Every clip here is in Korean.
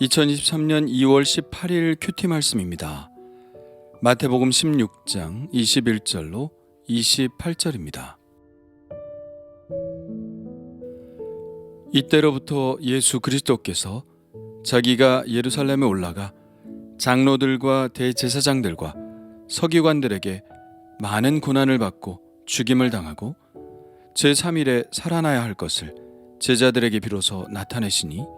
2023년 2월 18일 큐티 말씀입니다. 마태복음 16장 21절로 28절입니다. 이때로부터 예수 그리스도께서 자기가 예루살렘에 올라가 장로들과 대제사장들과 서기관들에게 많은 고난을 받고 죽임을 당하고 제3일에 살아나야 할 것을 제자들에게 비로소 나타내시니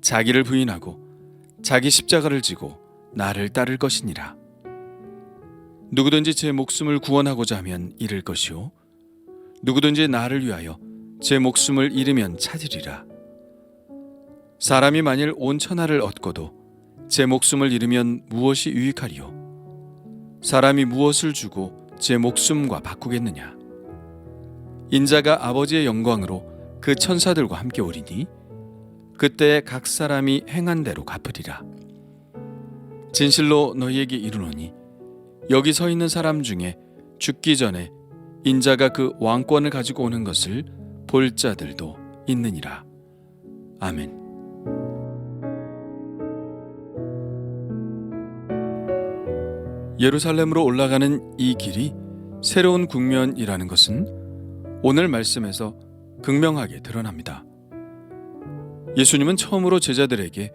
자기를 부인하고 자기 십자가를 지고 나를 따를 것이니라. 누구든지 제 목숨을 구원하고자 하면 잃을 것이요 누구든지 나를 위하여 제 목숨을 잃으면 찾으리라. 사람이 만일 온 천하를 얻고도 제 목숨을 잃으면 무엇이 유익하리요? 사람이 무엇을 주고 제 목숨과 바꾸겠느냐? 인자가 아버지의 영광으로 그 천사들과 함께 오리니 그때 각 사람이 행한 대로 갚으리라. 진실로 너희에게 이르노니 여기 서 있는 사람 중에 죽기 전에 인자가 그 왕권을 가지고 오는 것을 볼 자들도 있느니라. 아멘. 예루살렘으로 올라가는 이 길이 새로운 국면이라는 것은 오늘 말씀에서 극명하게 드러납니다. 예수님은 처음으로 제자들에게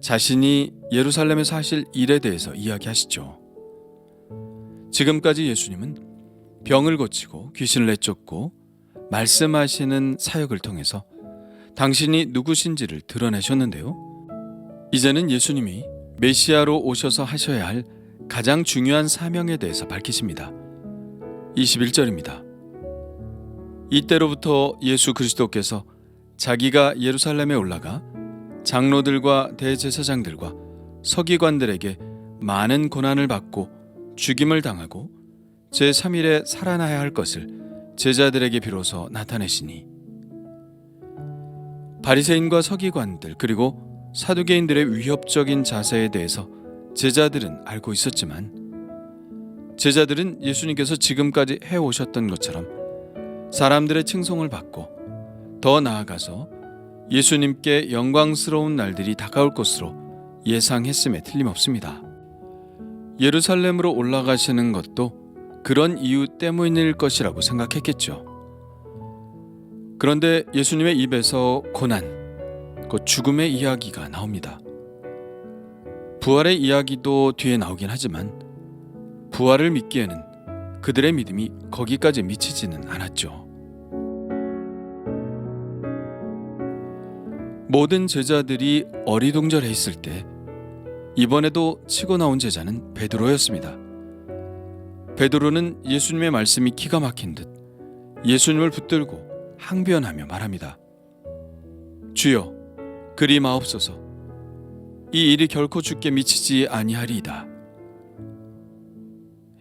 자신이 예루살렘에서 하실 일에 대해서 이야기하시죠. 지금까지 예수님은 병을 고치고 귀신을 내쫓고 말씀하시는 사역을 통해서 당신이 누구신지를 드러내셨는데요. 이제는 예수님이 메시아로 오셔서 하셔야 할 가장 중요한 사명에 대해서 밝히십니다. 21절입니다. 이때로부터 예수 그리스도께서 자기가 예루살렘에 올라가 장로들과 대제사장들과 서기관들에게 많은 고난을 받고 죽임을 당하고 제3일에 살아나야 할 것을 제자들에게 비로소 나타내시니 바리새인과 서기관들 그리고 사두개인들의 위협적인 자세에 대해서 제자들은 알고 있었지만 제자들은 예수님께서 지금까지 해 오셨던 것처럼 사람들의 칭송을 받고 더 나아가서 예수님께 영광스러운 날들이 다가올 것으로 예상했음에 틀림없습니다. 예루살렘으로 올라가시는 것도 그런 이유 때문일 것이라고 생각했겠죠. 그런데 예수님의 입에서 고난, 곧 죽음의 이야기가 나옵니다. 부활의 이야기도 뒤에 나오긴 하지만 부활을 믿기에는 그들의 믿음이 거기까지 미치지는 않았죠. 모든 제자들이 어리둥절해 있을 때 이번에도 치고 나온 제자는 베드로였습니다. 베드로는 예수님의 말씀이 기가 막힌 듯 예수님을 붙들고 항변하며 말합니다. 주여, 그리 마옵소서. 이 일이 결코 죽게 미치지 아니하리이다.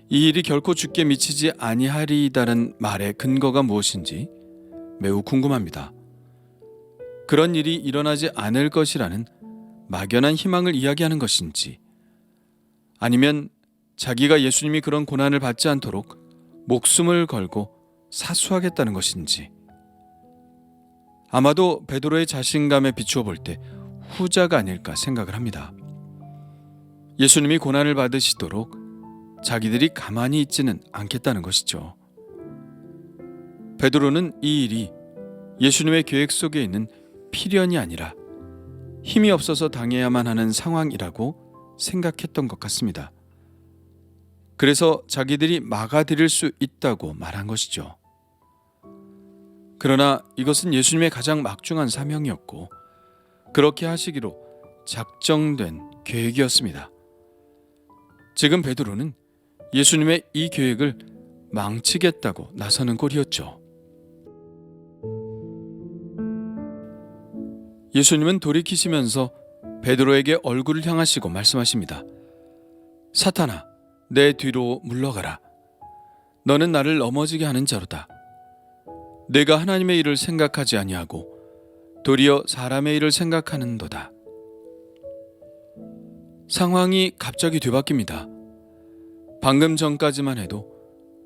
이 일이 결코 죽게 미치지 아니하리이다는 말의 근거가 무엇인지 매우 궁금합니다. 그런 일이 일어나지 않을 것이라는 막연한 희망을 이야기하는 것인지 아니면 자기가 예수님이 그런 고난을 받지 않도록 목숨을 걸고 사수하겠다는 것인지 아마도 베드로의 자신감에 비추어 볼 때 후자가 아닐까 생각을 합니다. 예수님이 고난을 받으시도록 자기들이 가만히 있지는 않겠다는 것이죠. 베드로는 이 일이 예수님의 계획 속에 있는 필연이 아니라 힘이 없어서 당해야만 하는 상황이라고 생각했던 것 같습니다. 그래서 자기들이 막아드릴 수 있다고 말한 것이죠. 그러나 이것은 예수님의 가장 막중한 사명이었고 그렇게 하시기로 작정된 계획이었습니다. 지금 베드로는 예수님의 이 계획을 망치겠다고 나서는 꼴이었죠. 예수님은 돌이키시면서 베드로에게 얼굴을 향하시고 말씀하십니다. 사탄아, 내 뒤로 물러가라. 너는 나를 넘어지게 하는 자로다. 내가 하나님의 일을 생각하지 아니하고 도리어 사람의 일을 생각하는도다. 상황이 갑자기 뒤바뀝니다. 방금 전까지만 해도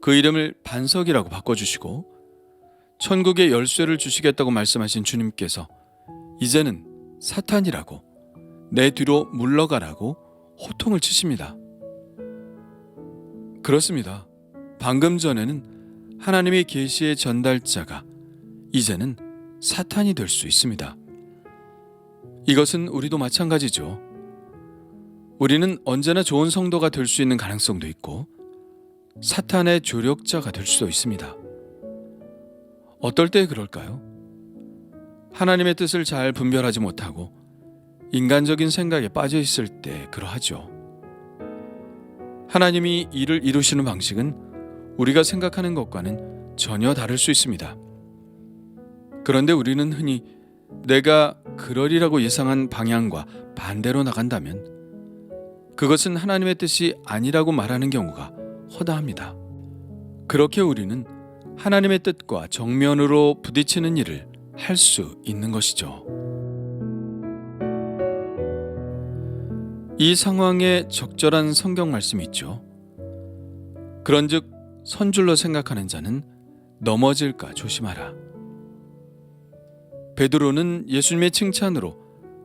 그 이름을 반석이라고 바꿔주시고 천국의 열쇠를 주시겠다고 말씀하신 주님께서 이제는 사탄이라고 내 뒤로 물러가라고 호통을 치십니다. 그렇습니다. 방금 전에는 하나님의 계시의 전달자가 이제는 사탄이 될 수 있습니다. 이것은 우리도 마찬가지죠. 우리는 언제나 좋은 성도가 될 수 있는 가능성도 있고 사탄의 조력자가 될 수도 있습니다. 어떨 때 그럴까요? 하나님의 뜻을 잘 분별하지 못하고 인간적인 생각에 빠져 있을 때 그러하죠. 하나님이 일을 이루시는 방식은 우리가 생각하는 것과는 전혀 다를 수 있습니다. 그런데 우리는 흔히 내가 그러리라고 예상한 방향과 반대로 나간다면 그것은 하나님의 뜻이 아니라고 말하는 경우가 허다합니다. 그렇게 우리는 하나님의 뜻과 정면으로 부딪히는 일을 할 수 있는 것이죠. 이 상황에 적절한 성경 말씀이 있죠. 그런즉 선줄로 생각하는 자는 넘어질까 조심하라. 베드로는 예수님의 칭찬으로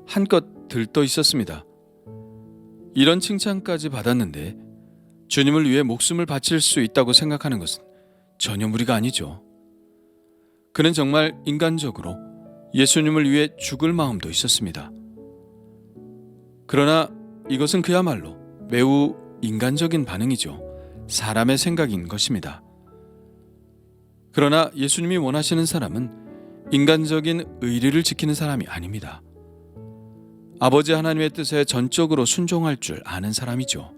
한껏 들떠 있었습니다. 이런 칭찬까지 받았는데 주님을 위해 목숨을 바칠 수 있다고 생각하는 것은 전혀 무리가 아니죠. 그는 정말 인간적으로 예수님을 위해 죽을 마음도 있었습니다. 그러나 이것은 그야말로 매우 인간적인 반응이죠. 사람의 생각인 것입니다. 그러나 예수님이 원하시는 사람은 인간적인 의리를 지키는 사람이 아닙니다. 아버지 하나님의 뜻에 전적으로 순종할 줄 아는 사람이죠.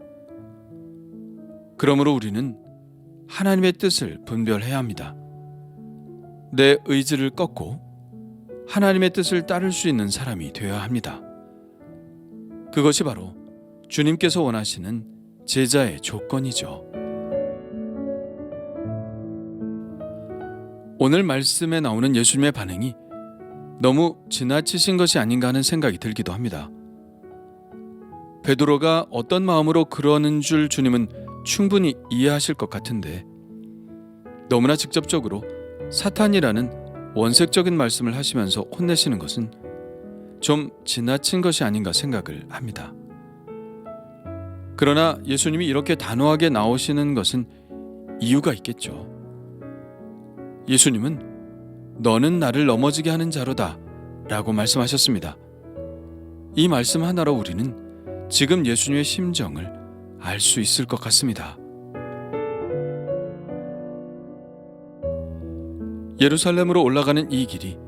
그러므로 우리는 하나님의 뜻을 분별해야 합니다. 내 의지를 꺾고 하나님의 뜻을 따를 수 있는 사람이 되어야 합니다. 그것이 바로 주님께서 원하시는 제자의 조건이죠. 오늘 말씀에 나오는 예수님의 반응이 너무 지나치신 것이 아닌가 하는 생각이 들기도 합니다. 베드로가 어떤 마음으로 그러는 줄 주님은 충분히 이해하실 것 같은데 너무나 직접적으로 사탄이라는 원색적인 말씀을 하시면서 혼내시는 것은 좀 지나친 것이 아닌가 생각을 합니다. 그러나 예수님이 이렇게 단호하게 나오시는 것은 이유가 있겠죠. 예수님은 너는 나를 넘어지게 하는 자로다 라고 말씀하셨습니다. 이 말씀 하나로 우리는 지금 예수님의 심정을 알 수 있을 것 같습니다. 예루살렘으로 올라가는 이 길이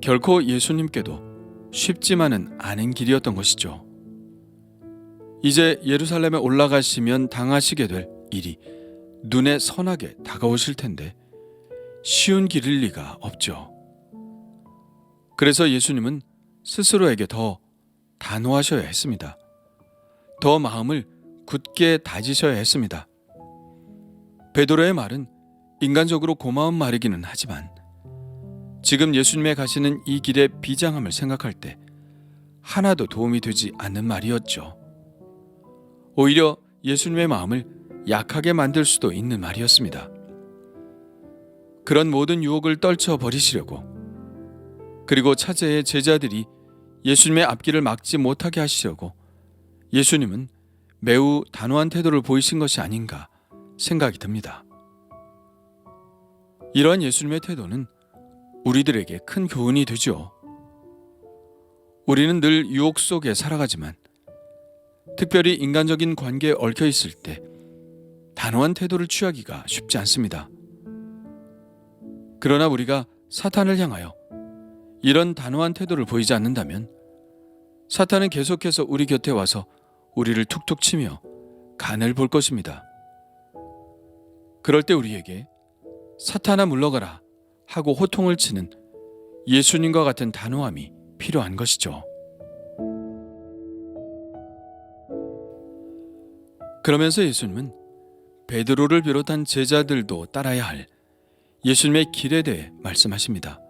결코 예수님께도 쉽지만은 않은 길이었던 것이죠. 이제 예루살렘에 올라가시면 당하시게 될 일이 눈에 선하게 다가오실 텐데 쉬운 길일 리가 없죠. 그래서 예수님은 스스로에게 더 단호하셔야 했습니다. 더 마음을 굳게 다지셔야 했습니다. 베드로의 말은 인간적으로 고마운 말이기는 하지만 지금 예수님의 가시는 이 길의 비장함을 생각할 때 하나도 도움이 되지 않는 말이었죠. 오히려 예수님의 마음을 약하게 만들 수도 있는 말이었습니다. 그런 모든 유혹을 떨쳐 버리시려고 그리고 차제의 제자들이 예수님의 앞길을 막지 못하게 하시려고 예수님은 매우 단호한 태도를 보이신 것이 아닌가 생각이 듭니다. 이러한 예수님의 태도는 우리들에게 큰 교훈이 되죠. 우리는 늘 유혹 속에 살아가지만 특별히 인간적인 관계에 얽혀 있을 때 단호한 태도를 취하기가 쉽지 않습니다. 그러나 우리가 사탄을 향하여 이런 단호한 태도를 보이지 않는다면 사탄은 계속해서 우리 곁에 와서 우리를 툭툭 치며 간을 볼 것입니다. 그럴 때 우리에게 사탄아 물러가라 하고 호통을 치는 예수님과 같은 단호함이 필요한 것이죠. 그러면서 예수님은 베드로를 비롯한 제자들도 따라야 할 예수님의 길에 대해 말씀하십니다.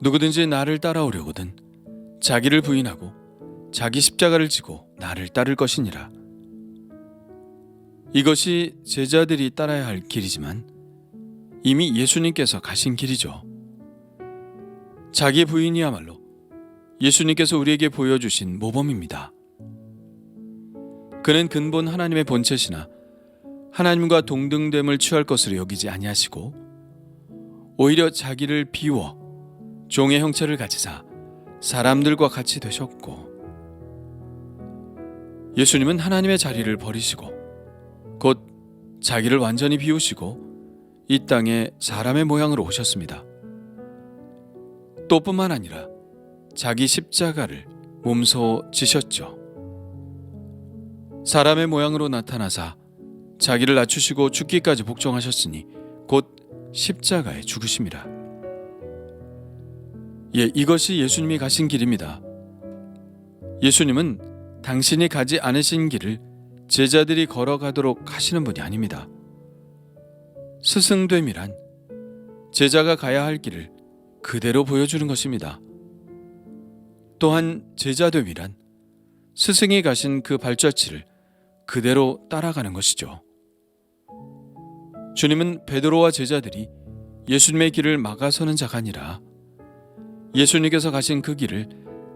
누구든지 나를 따라오려거든 자기를 부인하고 자기 십자가를 지고 나를 따를 것이니라. 이것이 제자들이 따라야 할 길이지만 이미 예수님께서 가신 길이죠. 자기 부인이야말로 예수님께서 우리에게 보여주신 모범입니다. 그는 근본 하나님의 본체시나 하나님과 동등됨을 취할 것으로 여기지 아니하시고 오히려 자기를 비워 종의 형체를 가지사 사람들과 같이 되셨고 예수님은 하나님의 자리를 버리시고 곧 자기를 완전히 비우시고 이 땅에 사람의 모양으로 오셨습니다. 또 뿐만 아니라 자기 십자가를 몸소 지셨죠. 사람의 모양으로 나타나사 자기를 낮추시고 죽기까지 복종하셨으니 곧 십자가에 죽으심이라. 예, 이것이 예수님이 가신 길입니다. 예수님은 당신이 가지 않으신 길을 제자들이 걸어가도록 하시는 분이 아닙니다. 스승됨이란 제자가 가야 할 길을 그대로 보여주는 것입니다. 또한 제자됨이란 스승이 가신 그 발자취를 그대로 따라가는 것이죠. 주님은 베드로와 제자들이 예수님의 길을 막아서는 자가 아니라 예수님께서 가신 그 길을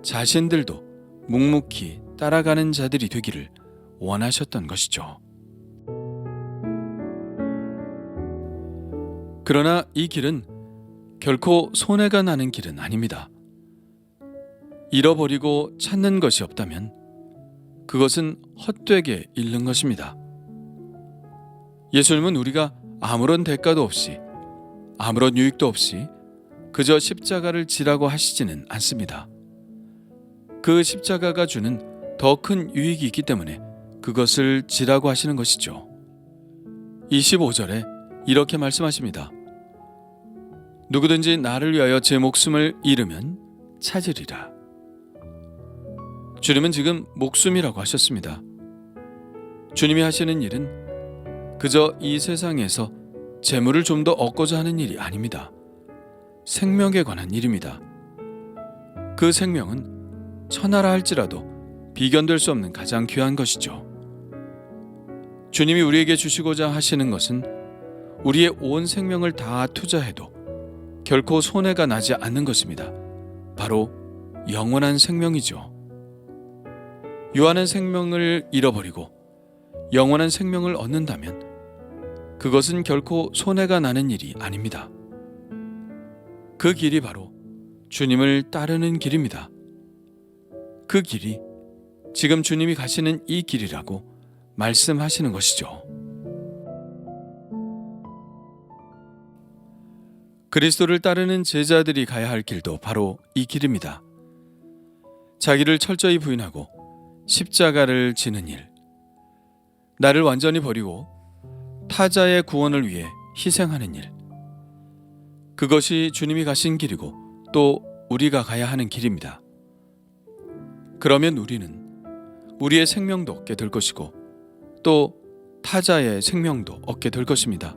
자신들도 묵묵히 따라가는 자들이 되기를 원하셨던 것이죠. 그러나 이 길은 결코 손해가 나는 길은 아닙니다. 잃어버리고 찾는 것이 없다면 그것은 헛되게 잃는 것입니다. 예수님은 우리가 아무런 대가도 없이 아무런 유익도 없이 그저 십자가를 지라고 하시지는 않습니다. 그 십자가가 주는 더 큰 유익이 있기 때문에 그것을 지라고 하시는 것이죠. 25절에 이렇게 말씀하십니다. 누구든지 나를 위하여 제 목숨을 잃으면 찾으리라. 주님은 지금 목숨이라고 하셨습니다. 주님이 하시는 일은 그저 이 세상에서 재물을 좀 더 얻고자 하는 일이 아닙니다. 생명에 관한 일입니다. 그 생명은 천하라 할지라도 비견될 수 없는 가장 귀한 것이죠. 주님이 우리에게 주시고자 하시는 것은 우리의 온 생명을 다 투자해도 결코 손해가 나지 않는 것입니다. 바로 영원한 생명이죠. 유한한 생명을 잃어버리고 영원한 생명을 얻는다면 그것은 결코 손해가 나는 일이 아닙니다. 그 길이 바로 주님을 따르는 길입니다. 그 길이 지금 주님이 가시는 이 길이라고 말씀하시는 것이죠. 그리스도를 따르는 제자들이 가야 할 길도 바로 이 길입니다. 자기를 철저히 부인하고 십자가를 지는 일. 나를 완전히 버리고 타자의 구원을 위해 희생하는 일. 그것이 주님이 가신 길이고 또 우리가 가야 하는 길입니다. 그러면 우리는 우리의 생명도 얻게 될 것이고 또 타자의 생명도 얻게 될 것입니다.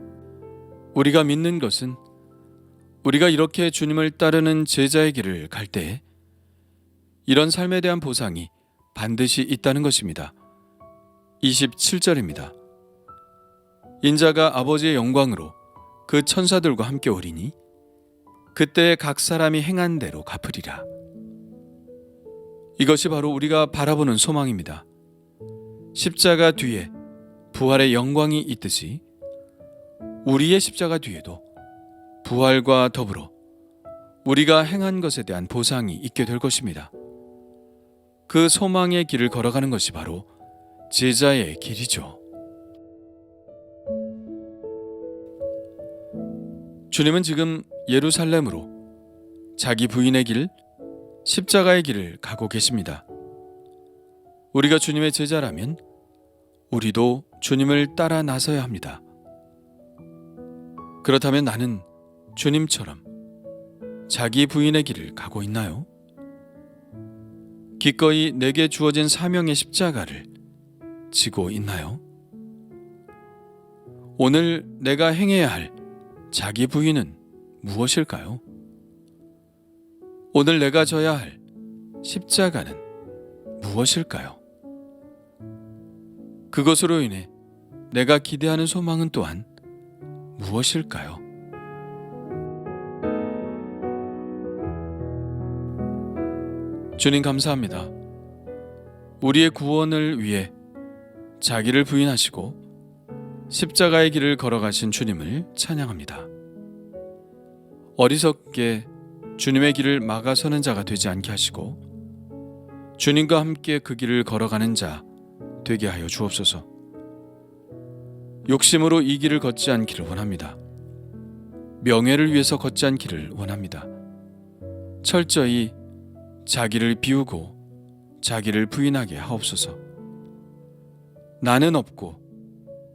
우리가 믿는 것은 우리가 이렇게 주님을 따르는 제자의 길을 갈때 이런 삶에 대한 보상이 반드시 있다는 것입니다. 27절입니다. 인자가 아버지의 영광으로 그 천사들과 함께 오리니 그때 각 사람이 행한 대로 갚으리라. 이것이 바로 우리가 바라보는 소망입니다. 십자가 뒤에 부활의 영광이 있듯이 우리의 십자가 뒤에도 부활과 더불어 우리가 행한 것에 대한 보상이 있게 될 것입니다. 그 소망의 길을 걸어가는 것이 바로 제자의 길이죠. 주님은 지금 예루살렘으로 자기 부인의 길, 십자가의 길을 가고 계십니다. 우리가 주님의 제자라면 우리도 주님을 따라 나서야 합니다. 그렇다면 나는 주님처럼 자기 부인의 길을 가고 있나요? 기꺼이 내게 주어진 사명의 십자가를 지고 있나요? 오늘 내가 행해야 할 자기 부인은 무엇일까요? 오늘 내가 져야 할 십자가는 무엇일까요? 그것으로 인해 내가 기대하는 소망은 또한 무엇일까요? 주님 감사합니다. 우리의 구원을 위해 자기를 부인하시고 십자가의 길을 걸어가신 주님을 찬양합니다. 어리석게 주님의 길을 막아서는 자가 되지 않게 하시고 주님과 함께 그 길을 걸어가는 자 되게 하여 주옵소서. 욕심으로 이 길을 걷지 않기를 원합니다. 명예를 위해서 걷지 않기를 원합니다. 철저히 자기를 비우고 자기를 부인하게 하옵소서. 나는 없고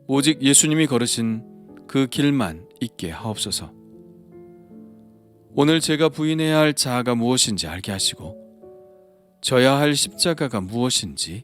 오직 예수님이 걸으신 그 길만 있게 하옵소서. 오늘 제가 부인해야 할 자아가 무엇인지 알게 하시고 져야 할 십자가가 무엇인지